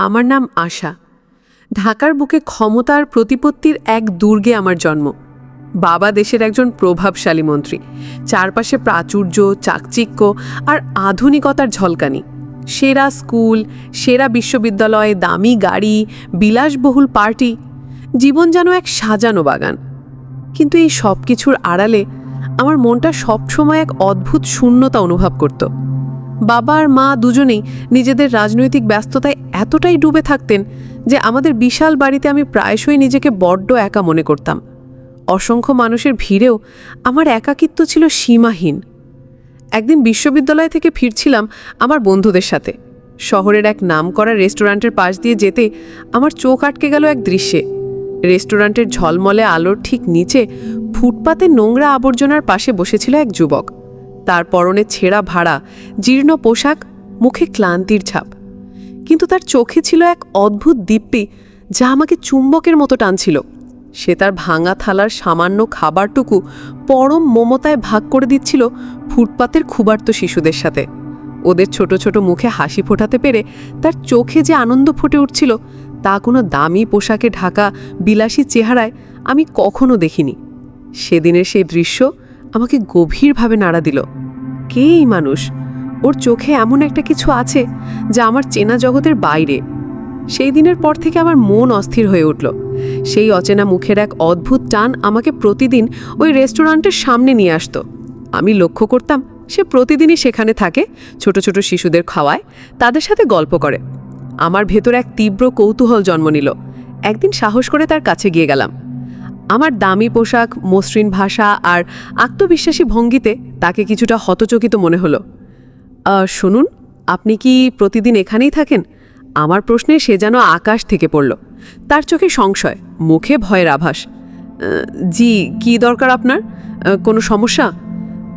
আমার নাম আশা। ঢাকার বুকে ক্ষমতার প্রতিপত্তির এক দুর্গে আমার জন্ম। বাবা দেশের একজন প্রভাবশালী মন্ত্রী। চারপাশে প্রাচুর্য, চাকচিক্য আর আধুনিকতার ঝলকানি। সেরা স্কুল, সেরা বিশ্ববিদ্যালয়, দামি গাড়ি, বিলাসবহুল পার্টি, জীবন যেন এক সাজানো বাগান। কিন্তু এই সব কিছুর আড়ালে আমার মনটা সবসময় এক অদ্ভুত শূন্যতা অনুভব করত। বাবা আর মা দুজনেই নিজেদের রাজনৈতিক ব্যস্ততায় এতটাই ডুবে থাকতেন যে আমাদের বিশাল বাড়িতে আমি প্রায়শই নিজেকে বড্ড একা মনে করতাম। অসংখ্য মানুষের ভিড়েও আমার একাকিত্ব ছিল সীমাহীন। একদিন বিশ্ববিদ্যালয় থেকে ফিরছিলাম আমার বন্ধুদের সাথে। শহরের এক নামকরা রেস্টুরেন্টের পাশ দিয়ে যেতে আমার চোখ আটকে গেল এক দৃশ্যে। রেস্টুরেন্টের ঝলমলে আলোর ঠিক নিচে ফুটপাতে নোংরা আবর্জনার পাশে বসেছিল এক যুবক। তার পরনে ছেঁড়া ভাড়া, জীর্ণ পোশাক, মুখে ক্লান্তির ছাপ। কিন্তু তার চোখে ছিল এক অদ্ভুত দীপ্তি যা আমাকে চুম্বকের মতো টানছিল। সে তার ভাঙা থালার সামান্য খাবারটুকু পরম মমতায় ভাগ করে দিচ্ছিল ফুটপাতের ক্ষুবার্ত শিশুদের সাথে। ওদের ছোট ছোট মুখে হাসি ফোটাতে পেরে তার চোখে যে আনন্দ ফুটে উঠছিল, তা কোনো দামি পোশাকে ঢাকা বিলাসী চেহারায় আমি কখনো দেখিনি। সেদিনের সেই দৃশ্য আমাকে গভীরভাবে নাড়া দিল। কে এই মানুষ? ওর চোখে এমন একটা কিছু আছে যা আমার চেনা জগতের বাইরে। সেই দিনের পর থেকে আমার মন অস্থির হয়ে উঠল। সেই অচেনা মুখের এক অদ্ভুত টান আমাকে প্রতিদিন ওই রেস্টুরেন্টের সামনে নিয়ে আসতো। আমি লক্ষ্য করতাম সে প্রতিদিনই সেখানে থাকে, ছোট ছোট শিশুদের খাওয়ায়, তাদের সাথে গল্প করে। আমার ভেতর এক তীব্র কৌতূহল জন্ম নিল। একদিন সাহস করে তার কাছে গিয়ে গেলাম। আমার দামি পোশাক মসৃণ ভাষা আর আত্মবিশ্বাসী ভঙ্গিতে তাকে কিছুটা হতচকিত মনে হলো। শুনুন আপনি কি প্রতিদিন এখানেই থাকেন? আমার প্রশ্নে সে যেন আকাশ থেকে পড়ল। তার চোখে সংশয় মুখে ভয়ের আভাস। "আহ, জি কি দরকার আপনার? কোনো সমস্যা?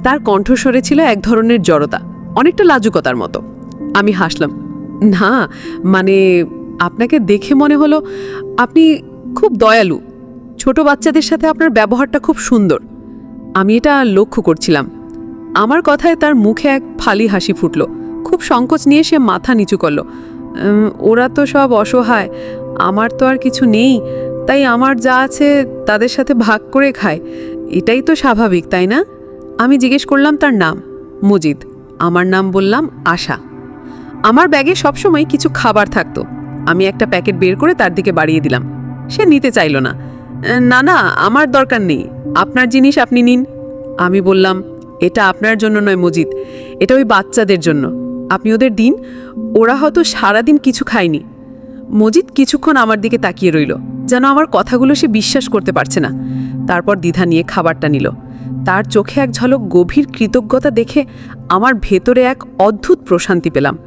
তার কণ্ঠস্বরে ছিল এক ধরনের জড়তা অনেকটা লাজুকতার মতো। আমি হাসলাম না মানে আপনাকে দেখে মনে হলো আপনি খুব দয়ালু। ছোট বাচ্চাদের সাথে আপনার ব্যবহারটা খুব সুন্দর। আমি এটা লক্ষ্য করছিলাম। আমার কথায় তার মুখে এক ফালি হাসি ফুটল। খুব সংকোচ নিয়ে সে মাথা নিচু করল। ওরা তো সব অসহায়। আমার তো আর কিছু নেই। তাই আমার যা আছে তাদের সাথে ভাগ করে খায়। এটাই তো স্বাভাবিক তাই না? আমি জিজ্ঞেস করলাম তার নাম। মজিদ। আমার নাম বললাম আশা। আমার ব্যাগে সবসময় কিছু খাবার থাকতো। আমি একটা প্যাকেট বের করে তার দিকে বাড়িয়ে দিলাম। সে নিতে চাইল না। "এ, না না, আমার দরকার নেই। আপনার জিনিস আপনি নিন। আমি বললাম, এটা আপনার জন্য নয় মজিদ, এটা ওই বাচ্চাদের জন্য। আপনি ওদের দিন, ওরা হয়তো সারাদিন কিছু খায়নি। মজিদ কিছুক্ষণ আমার দিকে তাকিয়ে রইল, যেন আমার কথাগুলো সে বিশ্বাস করতে পারছে না। তারপর দ্বিধা নিয়ে খাবারটা নিল। তার চোখে এক ঝলক গভীর কৃতজ্ঞতা দেখে আমার ভেতরে এক অদ্ভুত প্রশান্তি পেলাম।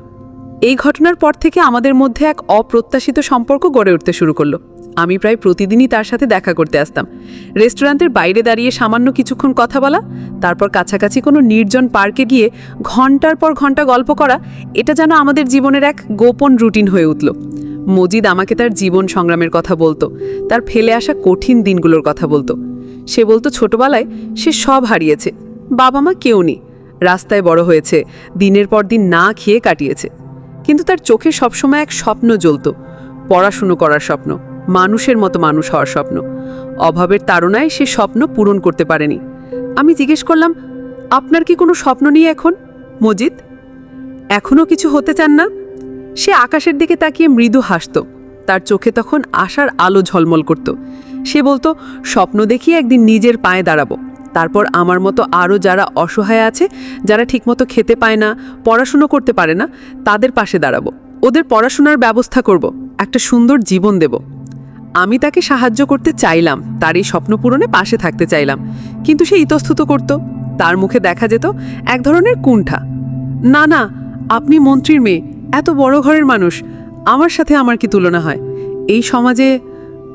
এই ঘটনার পর থেকে আমাদের মধ্যে এক অপ্রত্যাশিত সম্পর্ক গড়ে উঠতে শুরু করল। আমি প্রায় প্রতিদিনই তার সাথে দেখা করতে আসতাম। রেস্টুরেন্টের বাইরে দাঁড়িয়ে সামান্য কিছুক্ষণ কথা বলা, তারপর কাছাকাছি কোনো নির্জন পার্কে গিয়ে ঘণ্টার পর ঘণ্টা গল্প করা, এটা যেন আমাদের জীবনের এক গোপন রুটিন হয়ে উঠল। মজিদ আমাকে তার জীবন সংগ্রামের কথা বলতো, তার ফেলে আসা কঠিন দিনগুলোর কথা বলতো। সে বলতো, ছোটবেলায় সে সব হারিয়েছে বাবা মা কেউ নেই, রাস্তায় বড় হয়েছে, দিনের পর দিন না খেয়ে কাটিয়েছে। কিন্তু তার চোখে সবসময় এক স্বপ্ন জ্বলত, পড়াশুনো করার স্বপ্ন, মানুষের মতো মানুষ হওয়ার স্বপ্ন। অভাবের তাড়নায় সে স্বপ্ন পূরণ করতে পারেনি। আমি জিজ্ঞেস করলাম, আপনার কি কোনো স্বপ্ন নেই এখন, মজিদ? এখনও কিছু হতে চান না? সে আকাশের দিকে তাকিয়ে মৃদু হাসত। তার চোখে তখন আশার আলো ঝলমল করত। সে বলতো, স্বপ্ন দেখিয়ে একদিন নিজের পায়ে দাঁড়াবো। তারপর আমার মতো আরও যারা অসহায় আছে, যারা ঠিকমতো খেতে পায় না, পড়াশুনো করতে পারে না, তাদের পাশে দাঁড়াবো। ওদের পড়াশোনার ব্যবস্থা করব, একটা সুন্দর জীবন দেব। আমি তাকে সাহায্য করতে চাইলাম, তার এই স্বপ্ন পূরণে পাশে থাকতে চাইলাম। কিন্তু সে ইতস্তত করত। তার মুখে দেখা যেত এক ধরনের কুণ্ঠা। না না, আপনি মন্ত্রীর মেয়ে, এত বড় ঘরের মানুষ, আমার সাথে আমার কি তুলনা হয়? এই সমাজে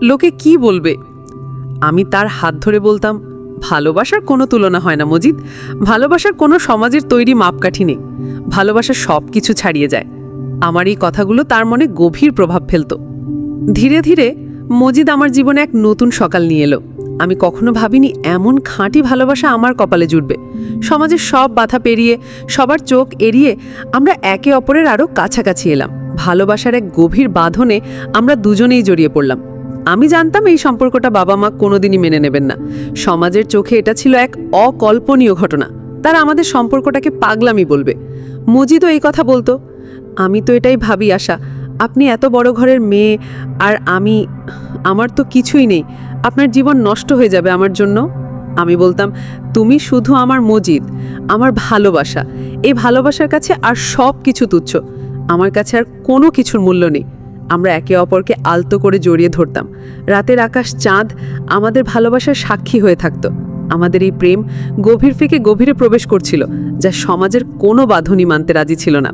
লোকে কি বলবে? আমি তার হাত ধরে বলতাম ভালোবাসার কোনো তুলনা হয় না মজিদ। ভালোবাসার কোনো সমাজের তৈরি মাপকাঠি নেই। ভালোবাসা সব কিছু ছাড়িয়ে যায়। আমার এই কথাগুলো তার মনে গভীর প্রভাব ফেলত। ধীরে ধীরে মজিদ আমার জীবনে এক নতুন সকাল নিয়ে এলো। আমি কখনো ভাবিনি এমন খাঁটি ভালোবাসা আমার কপালে জুটবে। সমাজের সব বাধা পেরিয়ে, সবার চোখ এড়িয়ে আমরা একে অপরের আরও কাছাকাছি এলাম। ভালোবাসার এক গভীর বাঁধনে আমরা দুজনেই জড়িয়ে পড়লাম। আমি জানতাম এই সম্পর্কটা বাবা মা কোনোদিনই মেনে নেবেন না। সমাজের চোখে এটা ছিল এক অকল্পনীয় ঘটনা। তারা আমাদের সম্পর্কটাকে পাগলামি বলবে। মজিদও এই কথা বলতো। আমি তো এটাই ভাবি, আশা। আপনি এত বড় ঘরের মেয়ে আর আমি, আমার তো কিছুই নেই। আপনার জীবন নষ্ট হয়ে যাবে আমার জন্য। আমি বলতাম, তুমি শুধু আমার মজিদ, আমার ভালোবাসা। এই ভালোবাসার কাছে আর সব কিছু তুচ্ছ। আমার কাছে আর কোনো কিছুর মূল্য নেই। আমরা একে অপরকে আলতো করে জড়িয়ে ধরতাম। রাতের আকাশ চাঁদ আমাদের ভালোবাসার সাক্ষী হয়ে থাকতো। আমাদের এই প্রেম গভীর থেকে গভীরে প্রবেশ করছিল, যা সমাজের কোনো বাঁধনই মানতে রাজি ছিল না।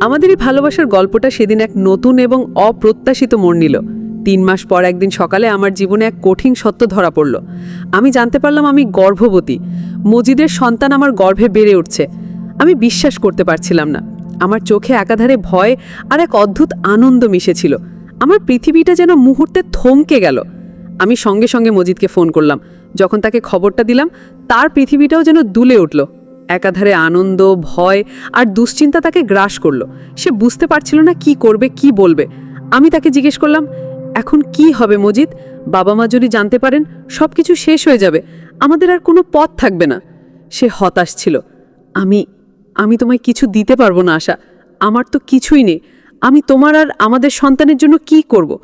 আমাদের এই ভালোবাসার গল্পটা সেদিন এক নতুন এবং অপ্রত্যাশিত মোড় নিল। তিন মাস পর একদিন সকালে আমার জীবনে এক কঠিন সত্য ধরা পড়ল। আমি জানতে পারলাম আমি গর্ভবতী। মজিদের সন্তান আমার গর্ভে বেড়ে উঠছে। আমি বিশ্বাস করতে পারছিলাম না। আমার চোখে একাধারে ভয় আর এক অদ্ভুত আনন্দ মিশেছিল। আমার পৃথিবীটা যেন মুহূর্তে থমকে গেল। আমি সঙ্গে সঙ্গে মজিদকে ফোন করলাম। যখন তাকে খবরটা দিলাম, তার পৃথিবীটাও যেন দুলে উঠল। একাধারে আনন্দ, ভয় আর দুশ্চিন্তা তাকে গ্রাস করল। সে বুঝতে পারছিল না কি করবে, কি বলবে। আমি তাকে জিজ্ঞেস করলাম, এখন কি হবে মজিদ? বাবা মা যদি জানতে পারেন সব কিছু শেষ হয়ে যাবে। আমাদের আর কোনো পথ থাকবে না। সে হতাশ ছিল। আমি আমি তোমায় কিছু দিতে পারব না, আশা। আমার তো কিছুই নেই। আমি তোমার আর আমাদের সন্তানের জন্য কি করব।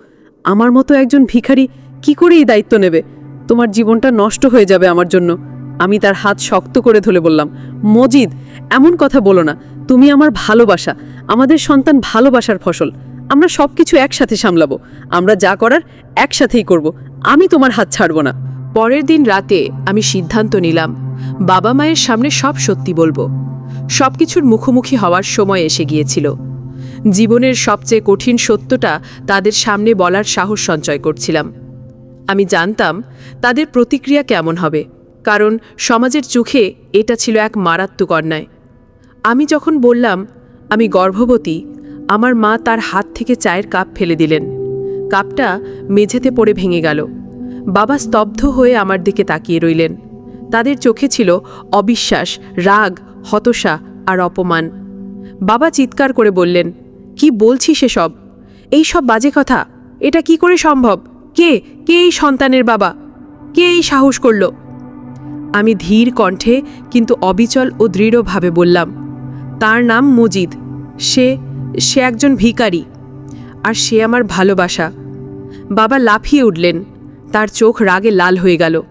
আমার মতো একজন ভিখারি কি করে এই দায়িত্ব নেবে? তোমার জীবনটা নষ্ট হয়ে যাবে আমার জন্য। আমি তার হাত শক্ত করে ধরে বললাম, মজিদ, এমন কথা বলো না। তুমি আমার ভালোবাসা, আমাদের সন্তান ভালোবাসার ফসল। আমরা সব কিছু একসাথে সামলাবো। আমরা যা করার একসাথেই করব। আমি তোমার হাত ছাড়বো না। পরের দিন রাতে আমি সিদ্ধান্ত নিলাম, বাবা মায়ের সামনে সব সত্যি বলব। সবকিছুর মুখোমুখি হওয়ার সময় এসে গিয়েছিল। জীবনের সবচেয়ে কঠিন সত্যটা তাদের সামনে বলার সাহস সঞ্চয় করছিলাম। আমি জানতাম তাদের প্রতিক্রিয়া কেমন হবে, কারণ সমাজের চোখে এটা ছিল এক মারাত্মক অন্যায়। আমি যখন বললাম, আমি গর্ভবতী, আমার মা তার হাত থেকে চায়ের কাপ ফেলে দিলেন। কাপটা মেঝেতে পড়ে ভেঙে গেল। বাবা স্তব্ধ হয়ে আমার দিকে তাকিয়ে রইলেন। তাদের চোখে ছিল অবিশ্বাস, রাগ হতশা আর অপমান। বাবা চিৎকার করে বললেন, কি বলছি সেসব এই সব বাজে কথা? এটা কি করে সম্ভব? কে? কে এই সন্তানের বাবা? কে এই সাহস করল? আমি ধীর কণ্ঠে কিন্তু অবিচল ও দৃঢ়ভাবে বললাম, তার নাম মজিদ। সে সে একজন ভিখারি। আর সে আমার ভালোবাসা। বাবা লাফিয়ে উঠলেন, তার চোখ রাগে লাল হয়ে গেল,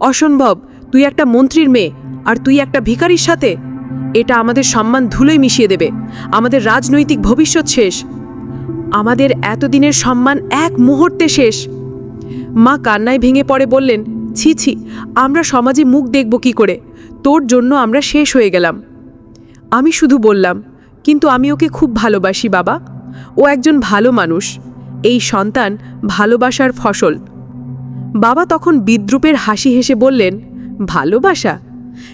অসম্ভব, তুই একটা মন্ত্রীর মেয়ে। আর তুই একটা ভিখারির সাথে, এটা আমাদের সম্মান ধুলোয় মিশিয়ে দেবে। আমাদের রাজনৈতিক ভবিষ্যৎ শেষ। আমাদের এতদিনের সম্মান এক মুহূর্তে শেষ। মা কান্নায় ভেঙে পড়ে বললেন, ছি ছি, আমরা সমাজে মুখ দেখব কি করে? তোর জন্য আমরা শেষ হয়ে গেলাম। আমি শুধু বললাম, কিন্তু আমি ওকে খুব ভালোবাসি, বাবা। ও একজন ভালো মানুষ। এই সন্তান ভালোবাসার ফসল। বাবা তখন বিদ্রুপের হাসি হেসে বললেন, ভালোবাসা?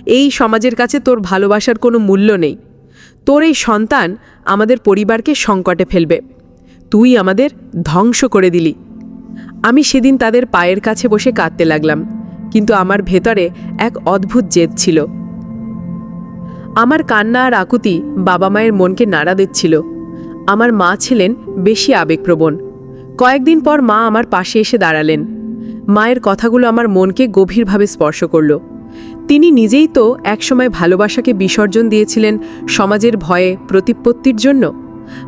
এই সমাজের কাছে তোর ভালোবাসার কোনো মূল্য নেই। তোর এই সন্তান আমাদের পরিবারকে সংকটে ফেলবে। তুই আমাদের ধ্বংস করে দিলি। আমি সেদিন তাদের পায়ের কাছে বসে কাঁদতে লাগলাম, কিন্তু আমার ভেতরে এক অদ্ভুত জেদ ছিল। আমার কান্না আর আকুতি বাবা মায়ের মনকে নাড়া দিচ্ছিল। আমার মা ছিলেন বেশি আবেগপ্রবণ। কয়েকদিন পর মা আমার পাশে এসে দাঁড়ালেন। মায়ের কথাগুলো আমার মনকে গভীরভাবে স্পর্শ করল। তিনি নিজেই তো একসময় ভালোবাসাকে বিসর্জন দিয়েছিলেন সমাজের ভয়ে, প্রতিপত্তির জন্য।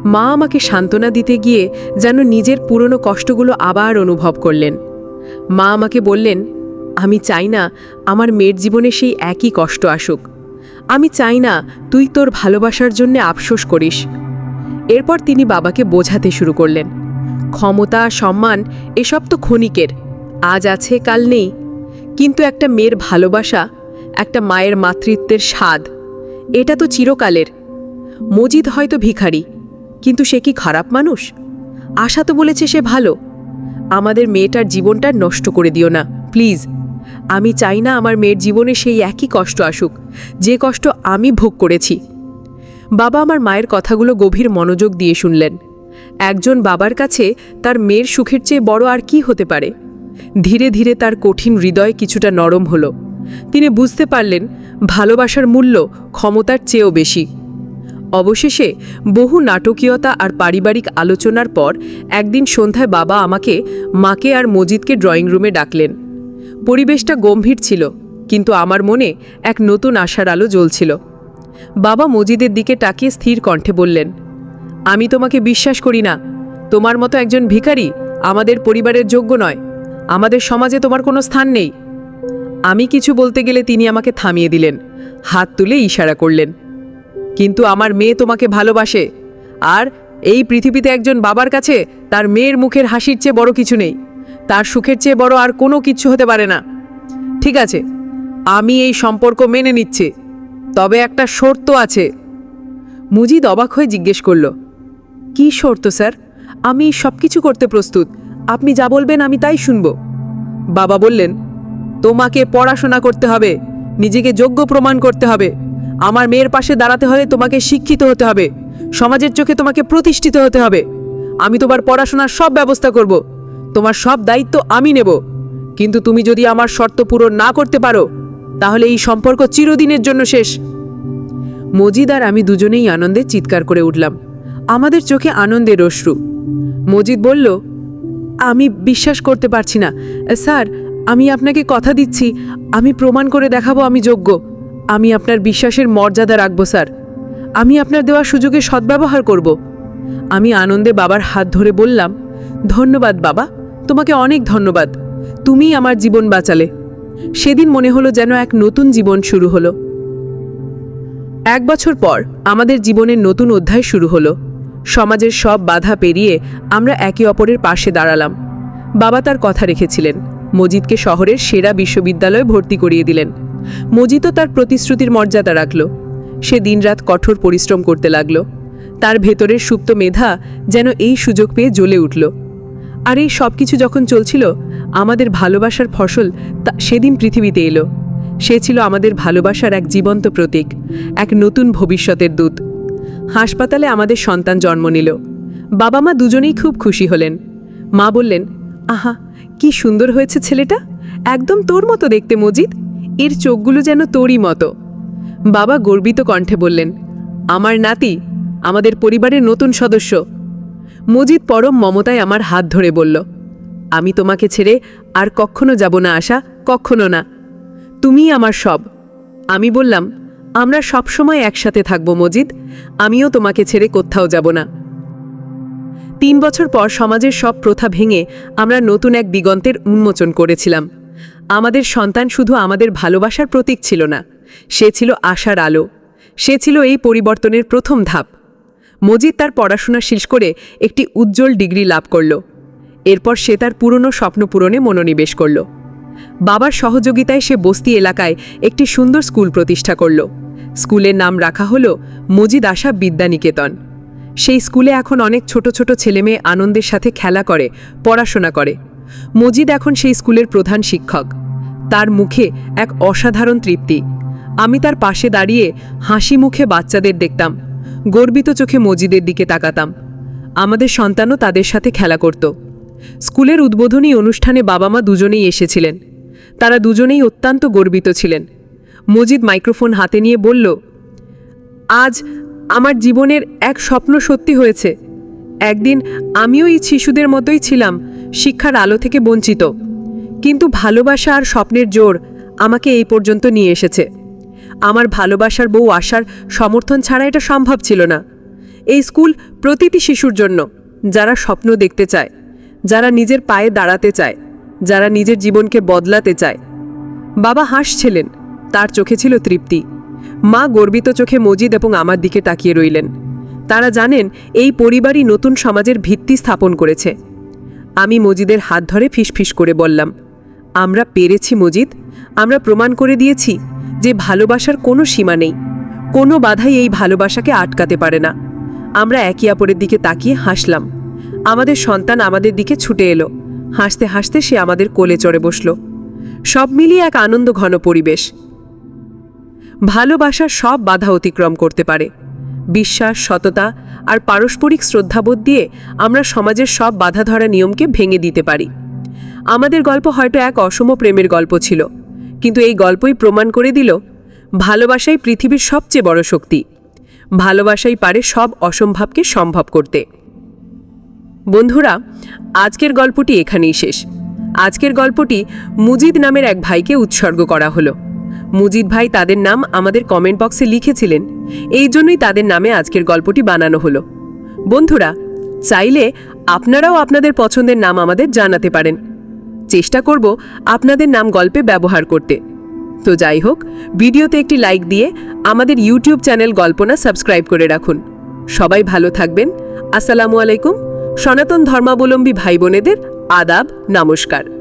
মা আমাকে সান্ত্বনা দিতে গিয়ে যেন নিজের পুরনো কষ্টগুলো আবার অনুভব করলেন। মা আমাকে বললেন, আমি চাই না আমার মেয়ের জীবনে সেই একই কষ্ট আসুক। আমি চাই না তুই তোর ভালোবাসার জন্য আফসোস করিস। এরপর তিনি বাবাকে বোঝাতে শুরু করলেন, ক্ষমতা, সম্মান, এসব তো ক্ষণিকের। আজ আছে, কাল নেই। কিন্তু একটা মেয়ের ভালোবাসা একটা মায়ের মাতৃত্বের স্বাদ। এটা তো চিরকালের। মজিদ হয়তো ভিখারি, কিন্তু সে কি খারাপ মানুষ? আশা তো বলেছে সে ভালো। আমাদের মেয়েটার জীবনটা নষ্ট করে দিও না, প্লিজ। আমি চাই না আমার মেয়ের জীবনে সেই একই কষ্ট আসুক, যে কষ্ট আমি ভোগ করেছি। বাবা আমার মায়ের কথাগুলো গভীর মনোযোগ দিয়ে শুনলেন। একজন বাবার কাছে তার মেয়ের সুখের চেয়ে বড় আর কি হতে পারে? ধীরে ধীরে তার কঠিন হৃদয় কিছুটা নরম হলো। তিনি বুঝতে পারলেন ভালোবাসার মূল্য ক্ষমতার চেয়েও বেশি। অবশেষে বহু নাটকীয়তা আর পারিবারিক আলোচনার পর একদিন সন্ধ্যায় বাবা আমাকে মাকে আর মজিদকে ড্রয়িং রুমে ডাকলেন। পরিবেশটা গম্ভীর ছিল, কিন্তু আমার মনে এক নতুন আশার আলো জ্বলছিল। বাবা মজিদের দিকে তাকিয়ে স্থির কণ্ঠে বললেন, আমি তোমাকে বিশ্বাস করি না। তোমার মতো একজন ভিখারি আমাদের পরিবারের যোগ্য নয়। আমাদের সমাজে তোমার কোনো স্থান নেই। আমি কিছু বলতে গেলে তিনি আমাকে থামিয়ে দিলেন, হাত তুলে ইশারা করলেন, কিন্তু আমার মেয়ে তোমাকে ভালোবাসে, আর এই পৃথিবীতে একজন বাবার কাছে তার মেয়ের মুখের হাসির চেয়ে বড় কিছু নেই, তার সুখের চেয়ে বড় আর কোনো কিছু হতে পারে না। ঠিক আছে, আমি এই সম্পর্ক মেনে নিচ্ছি, তবে একটা শর্ত আছে। মুজিদ অবাক হয়ে জিজ্ঞেস করল, কি শর্ত, স্যার? আমি সব কিছু করতে প্রস্তুত, আপনি যা বলবেন আমি তাই শুনব। বাবা বললেন তোমাকে পড়াশোনা করতে হবে, নিজেকে যোগ্য প্রমাণ করতে হবে। আমার মেয়ের পাশে দাঁড়াতে হলে তোমাকে শিক্ষিত হতে হবে, সমাজের চোখে তোমাকে প্রতিষ্ঠিত হতে হবে। আমি তোমার পড়াশোনার সব ব্যবস্থা করব, তোমার সব দায়িত্ব আমি নেব। কিন্তু তুমি যদি আমার শর্ত পূরণ না করতে পারো, তাহলে এই সম্পর্ক চিরদিনের জন্য শেষ। মজিদ আর আমি দুজনেই আনন্দে চিৎকার করে উঠলাম। আমাদের চোখে আনন্দের অশ্রু। মজিদ বলল, আমি বিশ্বাস করতে পারছি না। স্যার আমি আপনাকে কথা দিচ্ছি। আমি প্রমাণ করে দেখাবো আমি যোগ্য। আমি আপনার বিশ্বাসের মর্যাদা রাখব, স্যার। আমি আপনার দেওয়া সুযোগে সদ্ব্যবহার করব। আমি আনন্দে বাবার হাত ধরে বললাম, ধন্যবাদ বাবা, তোমাকে অনেক ধন্যবাদ। তুমিই আমার জীবন বাঁচালে। সেদিন মনে হলো যেন এক নতুন জীবন শুরু হলো। এক বছর পর আমাদের জীবনের নতুন অধ্যায় শুরু হলো। সমাজের সব বাধা পেরিয়ে আমরা একে অপরের পাশে দাঁড়ালাম। বাবা তার কথা রেখেছিলেন। মজিদকে শহরের সেরা বিশ্ববিদ্যালয়ে ভর্তি করিয়ে দিলেন। মজিদও তার প্রতিশ্রুতির মর্যাদা রাখল। সে দিনরাত কঠোর পরিশ্রম করতে লাগল। তার ভেতরের সুপ্ত মেধা যেন এই সুযোগ পেয়ে জ্বলে উঠল। আর এই সব কিছু যখন চলছিল, আমাদের ভালোবাসার ফসল তা সেদিন পৃথিবীতে এলো। সে ছিল আমাদের ভালোবাসার এক জীবন্ত প্রতীক, এক নতুন ভবিষ্যতের দূত। হাসপাতালে আমাদের সন্তান জন্ম নিল। বাবা মা দুজনেই খুব খুশি হলেন। মা বললেন, আহা কি সুন্দর হয়েছে ছেলেটা? একদম তোর মতো দেখতে মজিদ। এর চোখগুলো যেন তোরই মতো। বাবা গর্বিত কণ্ঠে বললেন, আমার নাতি, আমাদের পরিবারের নতুন সদস্য। মজিদ পরম মমতায় আমার হাত ধরে বলল, আমি তোমাকে ছেড়ে আর কখনো যাব না, আশা, কখনো না। তুমিই আমার সব। আমি বললাম, আমরা সবসময় একসাথে থাকব মজিদ। আমিও তোমাকে ছেড়ে কোথাও যাব না। তিন বছর পর সমাজের সব প্রথা ভেঙে আমরা নতুন এক দিগন্তের উন্মোচন করেছিলাম। আমাদের সন্তান শুধু আমাদের ভালোবাসার প্রতীক ছিল না, সে ছিল আশার আলো, সে ছিল এই পরিবর্তনের প্রথম ধাপ। মজিদ তার পড়াশোনা শেষ করে একটি উজ্জ্বল ডিগ্রি লাভ করল। এরপর সে তার পুরনো স্বপ্ন পূরণে মনোনিবেশ করল। বাবার সহযোগিতায় সে বস্তি এলাকায় একটি সুন্দর স্কুল প্রতিষ্ঠা করল। স্কুলের নাম রাখা হল মজিদ আশা বিদ্যানিকেতন। সেই স্কুলে এখন অনেক ছোট ছোট ছেলেমেয়ে আনন্দের সাথে খেলা করে, পড়াশোনা করে। মজিদ এখন সেই স্কুলের প্রধান শিক্ষক। তার মুখে এক অসাধারণ তৃপ্তি। আমি তার পাশে দাঁড়িয়ে হাসি মুখে বাচ্চাদের দেখতাম, গর্বিত চোখে মজিদের দিকে তাকাতাম। আমাদের সন্তানও তাদের সাথে খেলা করত। স্কুলের উদ্বোধনী অনুষ্ঠানে বাবা মা দুজনেই এসেছিলেন। তারা দুজনেই অত্যন্ত গর্বিত ছিলেন। মজিদ মাইক্রোফোন হাতে নিয়ে বলল, আজ আমার জীবনের এক স্বপ্ন সত্যি হয়েছে। একদিন আমিও এই শিশুদের মতোই ছিলাম, শিক্ষার আলো থেকে বঞ্চিত। কিন্তু ভালোবাসা আর স্বপ্নের জোর আমাকে এই পর্যন্ত নিয়ে এসেছে। আমার ভালোবাসার বউ আসার সমর্থন ছাড়া এটা সম্ভব ছিল না। এই স্কুল প্রতিটি শিশুর জন্য, যারা স্বপ্ন দেখতে চায়, যারা নিজের পায়ে দাঁড়াতে চায়, যারা নিজের জীবনকে বদলাতে চায়। বাবা হাসছিলেন, তার চোখে ছিল তৃপ্তি। মা গর্বিত চোখে মজিদ এবং আমার দিকে তাকিয়ে রইলেন। তারা জানেন, এই পরিবারই নতুন সমাজের ভিত্তি স্থাপন করেছে। আমি মজিদের হাত ধরে ফিসফিস করে বললাম, আমরা পেরেছি মজিদ। আমরা প্রমাণ করে দিয়েছি যে ভালোবাসার কোনো সীমা নেই। কোনো বাধাই এই ভালোবাসাকে আটকাতে পারে না। আমরা একে অপরের দিকে তাকিয়ে হাসলাম। আমাদের সন্তান আমাদের দিকে ছুটে এলো। হাসতে হাসতে সে আমাদের কোলে চড়ে বসল। সব মিলিয়ে এক আনন্দ ঘন পরিবেশ। ভালোবাসা সব বাধা অতিক্রম করতে পারে। বিশ্বাস, সততা আর পারস্পরিক শ্রদ্ধাবোধ দিয়ে আমরা সমাজের সব বাধা ধরা নিয়মকে ভেঙে দিতে পারি। আমাদের গল্প হয়তো এক অসম প্রেমের গল্প ছিল, কিন্তু এই গল্পই প্রমাণ করে দিল, ভালোবাসাই পৃথিবীর সবচেয়ে বড় শক্তি। ভালোবাসাই পারে সব অসম্ভবকে সম্ভব করতে। বন্ধুরা, আজকের গল্পটি এখানেই শেষ। আজকের গল্পটি মুজিদ নামের এক ভাইকে উৎসর্গ করা হলো। মুজিদ ভাই তাদের নাম আমাদের কমেন্ট বক্সে লিখেছিলেন। এই জন্যই তাদের নামে আজকের গল্পটি বানানো হলো। বন্ধুরা, চাইলে আপনারাও আপনাদের পছন্দের নাম আমাদের জানাতে পারেন। চেষ্টা করব আপনাদের নাম গল্পে ব্যবহার করতে। তো যাই হোক, ভিডিওতে একটি লাইক দিয়ে আমাদের ইউটিউব চ্যানেল গল্পনা সাবস্ক্রাইব করে রাখুন। সবাই ভালো থাকবেন। আসসালামু আলাইকুম। সনাতন ধর্মাবলম্বী ভাই বোনেদের আদাব, নমস্কার।